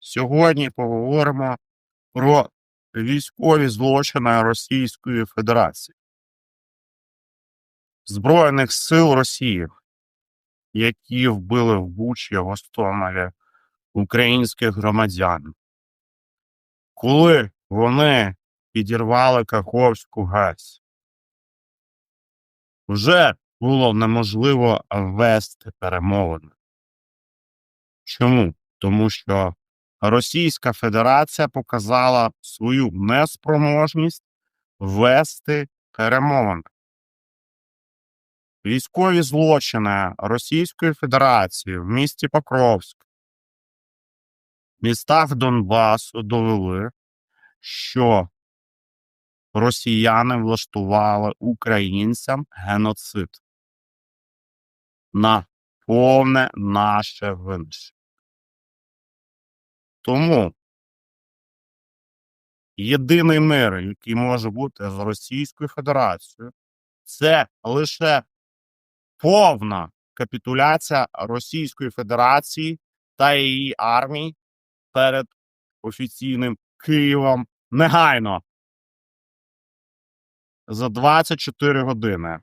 Сьогодні поговоримо про військові злочини Російської Федерації, Збройних сил Росії, які вбили в Бучі, Гостомелі українських громадян, коли вони підірвали Каховську ГЕС. Вже було неможливо вести перемовини. Чому? Тому що Російська Федерація показала свою неспроможність вести перемовини. Військові злочини Російської Федерації в місті Покровськ, містах Донбасу довели, що росіяни влаштували українцям геноцид на повне наше винищення. Тому єдиний мир, який може бути з Російською Федерацією, це лише повна капітуляція Російської Федерації та її армії перед офіційним Києвом негайно за 24 години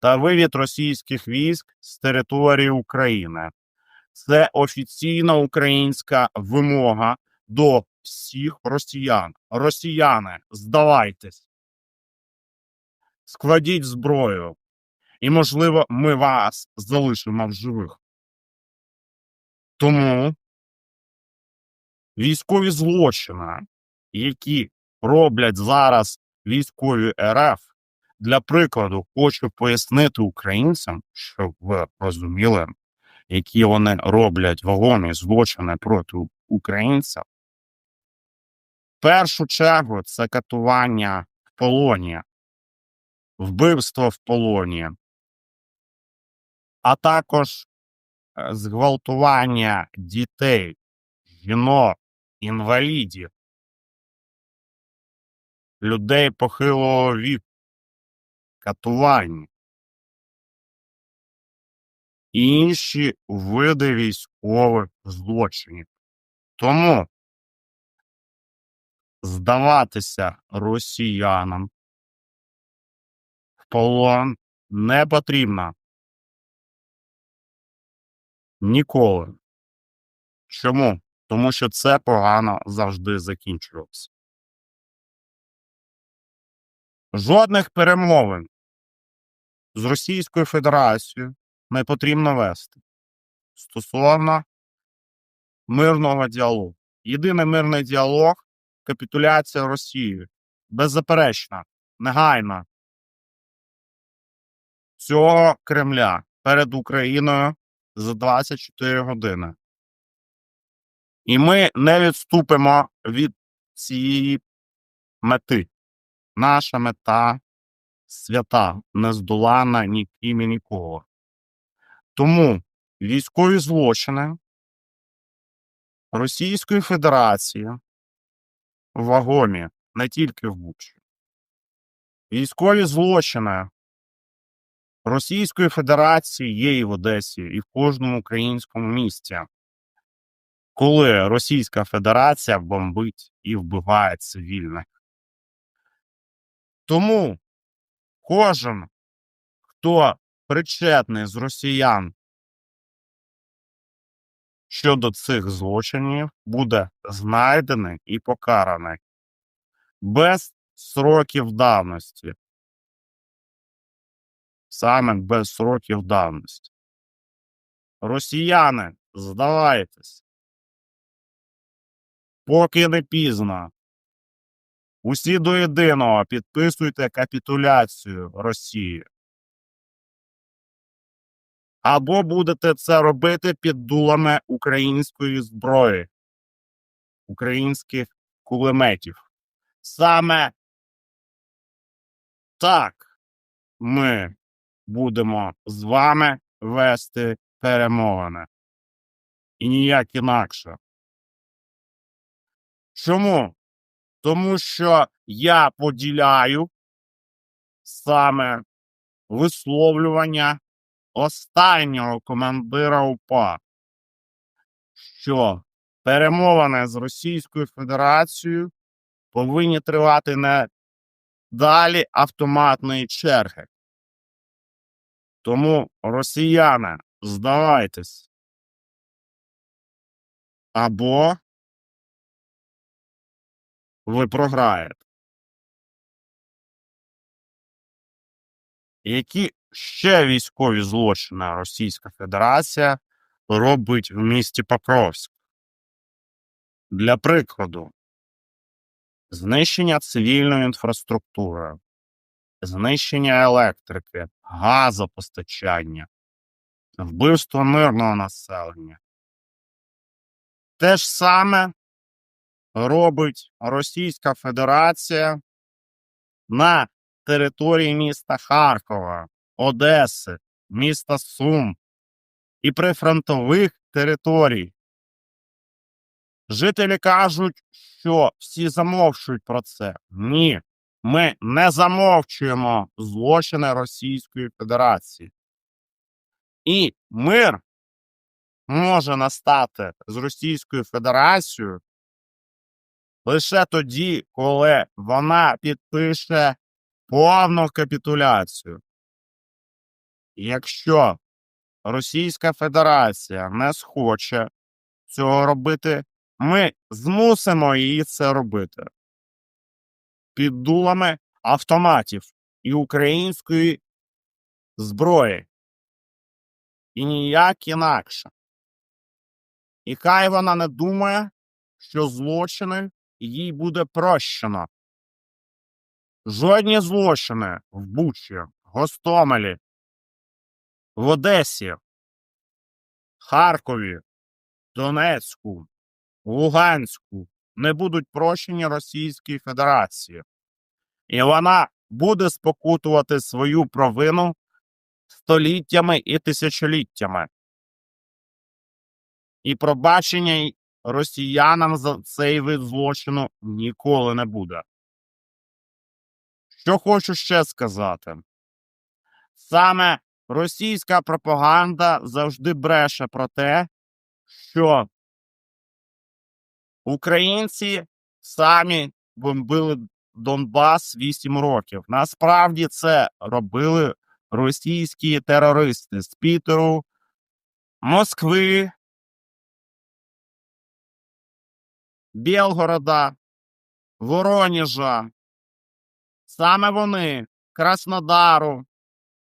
та вивід російських військ з території України. Це офіційна українська вимога до всіх росіян. Росіяни, здавайтесь, складіть зброю, і, можливо, ми вас залишимо в живих. Тому військові злочини, які роблять зараз військові РФ, для прикладу, хочу пояснити українцям, щоб ви розуміли, які вони роблять вагомі злочини проти українців. В першу чергу це катування в полоні, вбивство в полоні, а також е, зґвалтування дітей, жінок, інвалідів, людей похилого віку, катування інші види військових злочинів. Тому здаватися росіянам в полон не потрібно ніколи. Чому? Тому що це погано завжди закінчувалося. Жодних перемовин з Російською Федерацією не потрібно вести стосовно мирного діалогу. Єдиний мирний діалог капітуляція Росії. Беззаперечна, негайна цього Кремля перед Україною за 24 години. І ми не відступимо від цієї мети. Наша мета свята, нездолана ніким і нікого. Тому військові злочини Російської Федерації вагомі не тільки в Бучі. Військові злочини Російської Федерації є і в Одесі, і в кожному українському місті, коли Російська Федерація бомбить і вбиває цивільних. Тому кожен, хто причетний з росіян щодо цих злочинів, буде знайдений і покараний без сроків давності. Саме без сроків давності. Росіяни, здавайтесь. Поки не пізно. Усі до єдиного підписуйте капітуляцію Росії. Або будете це робити під дулами української зброї, українських кулеметів. Саме так ми будемо з вами вести перемовини. І ніяк інакше. Чому? Тому що я поділяю саме висловлювання останнього командира УПА, що перемовини з Російською Федерацією повинні тривати не далі автоматної черги. Тому, росіяни, здавайтесь. Або ви програєте. Які ще військові злочини Російська Федерація робить в місті Покровськ? Для прикладу, знищення цивільної інфраструктури, знищення електрики, газопостачання, вбивство мирного населення. Те ж саме робить Російська Федерація на території міста Харкова, Одеси, міста Сум і прифронтових територій. Жителі кажуть, що всі замовчують про це. Ні, ми не замовчуємо злочини Російської Федерації. І мир може настати з Російською Федерацією лише тоді, коли вона підпише повну капітуляцію. Якщо Російська Федерація не схоче цього робити, ми змусимо її це робити під дулами автоматів і української зброї. І ніяк інакше. І хай вона не думає, що злочини їй буде прощено. Жодні злочини в Бучі, Гостомелі, в Одесі, Харкові, Донецьку, Луганську не будуть прощені Російській Федерації. І вона буде спокутувати свою провину століттями і тисячоліттями. І пробачення росіянам за цей вид злочину ніколи не буде. Що хочу ще сказати. Саме російська пропаганда завжди бреше про те, що українці самі бомбили Донбас 8 років. Насправді це робили російські терористи з Пітеру, Москви, Білгорода, Воронежа. Саме вони, Краснодару,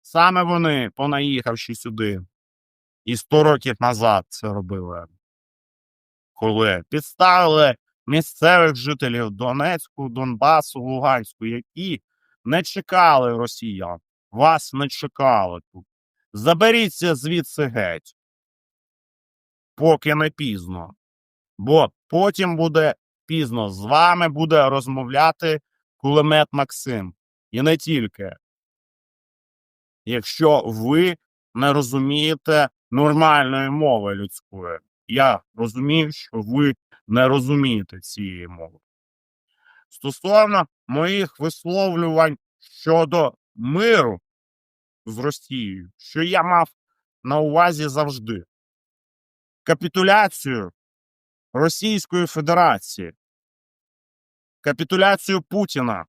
саме вони, понаїхавши сюди. І 100 років назад це робили. Коли підставили місцевих жителів Донецьку, Донбасу, Луганську, які не чекали росіян. Вас не чекали тут. Заберіться звідси геть. Поки не пізно. Бо потім буде пізно. З вами буде розмовляти кулемет Максим. І не тільки. Якщо ви не розумієте нормальної мови людської. Я розумію, що ви не розумієте цієї мови. Стосовно моїх висловлювань щодо миру з Росією, що я мав на увазі завжди. Капітуляцію Російської Федерації, капітуляцію Путіна.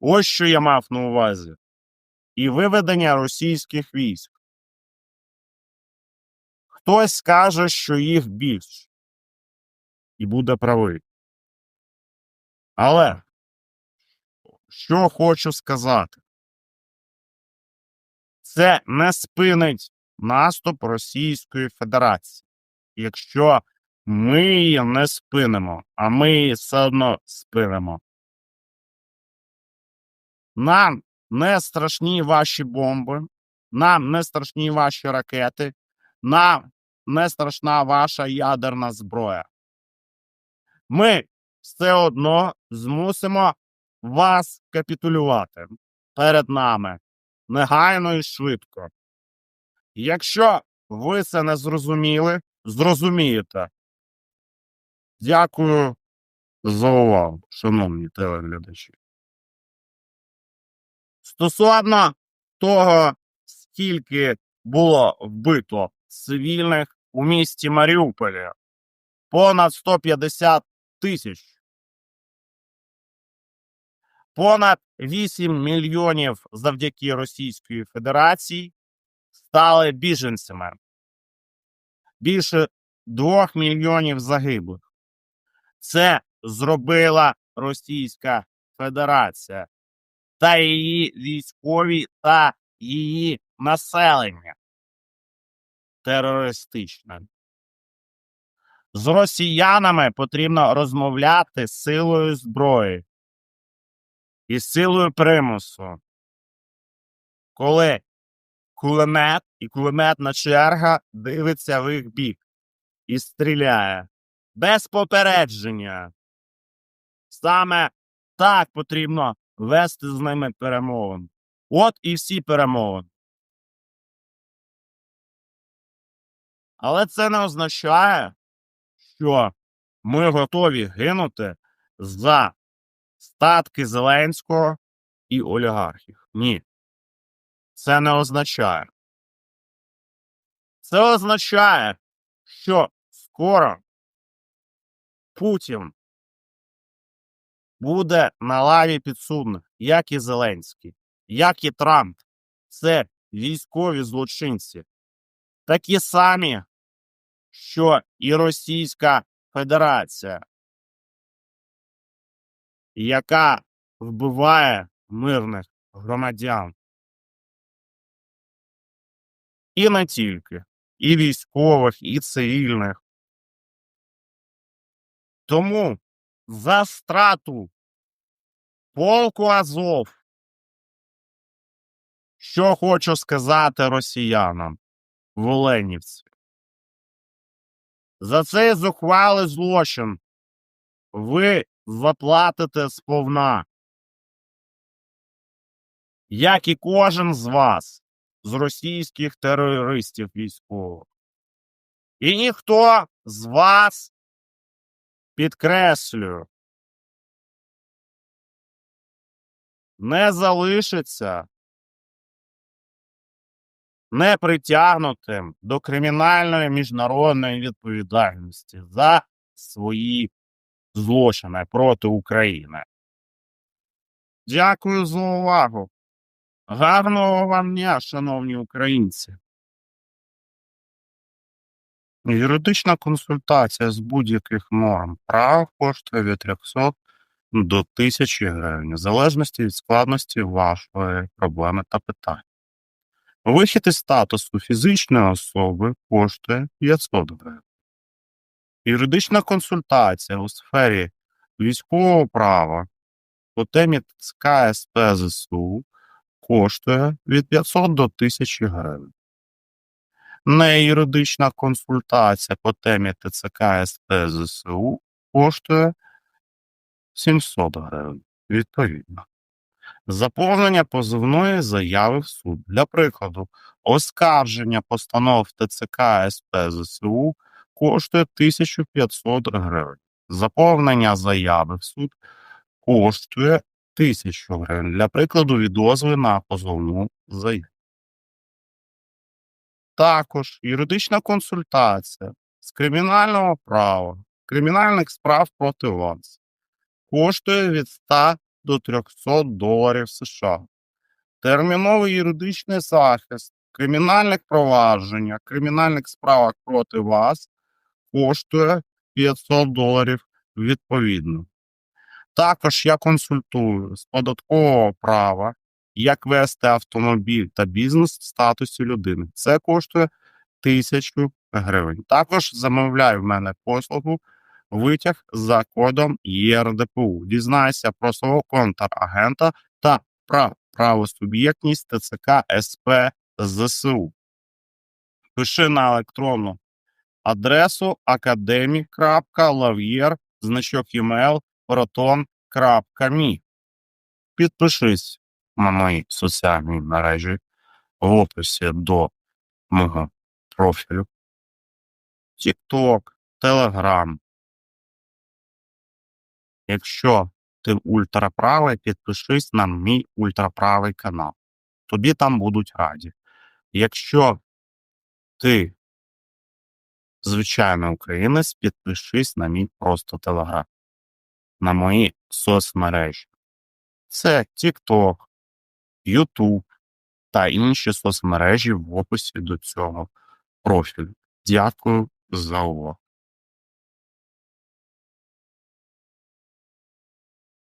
Ось що я мав на увазі. І виведення російських військ. Хтось скаже, що їх більше. І буде правий. Але що хочу сказати, це не спинить наступ Російської Федерації. Якщо ми її не спинимо, а ми її все одно спинимо. Нам не страшні ваші бомби, нам не страшні ваші ракети, нам не страшна ваша ядерна зброя. Ми все одно змусимо вас капітулювати перед нами негайно і швидко. Якщо ви це не зрозуміли, зрозумієте. Дякую за увагу, шановні телеглядачі. Стосовно того, скільки було вбито цивільних у місті Маріуполі, понад 150 тисяч. Понад 8 мільйонів завдяки Російської Федерації стали біженцями. Більше 2 мільйонів загиблих. Це зробила Російська Федерація та її військові та її населення терористичне. З росіянами потрібно розмовляти силою зброї і силою примусу. Коли кулемет і кулеметна черга дивиться в їх бік і стріляє без попередження. Саме так потрібно вести з ними перемовин. От і всі перемовини. Але це не означає, що ми готові гинути за статки Зеленського і олігархів. Ні. Це не означає. Це означає, що скоро Путін буде на лаві підсудних, як і Зеленський, як і Трамп. Це військові злочинці. Такі самі, що і Російська Федерація, яка вбиває мирних громадян. І не тільки, і військових, і цивільних. Тому за страту полку Азов, що хочу сказати росіянам в Оленівці. За цей зухвалий злочин ви заплатите сповна. Як і кожен з вас, з російських терористів військових. І ніхто з вас, підкреслюю, не залишиться не притягнутим до кримінальної міжнародної відповідальності за свої злочини проти України. Дякую за увагу. Гарного вам дня, шановні українці. Юридична консультація з будь-яких норм прав коштує від 300 до 1000 гривень, в залежності від складності вашої проблеми та питань. Вихід із статусу фізичної особи коштує 500 гривень. Юридична консультація у сфері військового права по темі ТЦК СП ЗСУ коштує від 500 до 1000 гривень. Неюридична консультація по темі ТЦК СП ЗСУ коштує 700 гривень відповідно. Заповнення позовної заяви в суд. Для прикладу, оскарження постанов ТЦК СП ЗСУ коштує 1500 гривень. Заповнення заяви в суд коштує 1000 гривень. Для прикладу, відозви на позовну заяву. Також юридична консультація з кримінального права, кримінальних справ проти вас коштує від 100 до 300 доларів США. Терміновий юридичний захист в кримінальних провадженнях, кримінальних справах проти вас коштує 500 доларів відповідно. Також я консультую з податкового права, як вести автомобіль та бізнес в статусі людини. Це коштує 1000 гривень. Також замовляю в мене послугу витяг за кодом ЄРДПУ. Дізнайся про свого контрагента та про правосуб'єктність ТЦК СП ЗСУ. Пиши на електронну адресу academic.lavier, значок email proton.me. Підпишись на мої соціальні мережі в описі до мого профілю. TikTok, Telegram. Якщо ти ультраправий, підпишись на мій ультраправий канал. Тобі там будуть раді. Якщо ти звичайний українець, підпишись на мій просто телеграм, на мої соцмережі. Це TikTok, YouTube та інші соцмережі в описі до цього профілю. Дякую за увагу.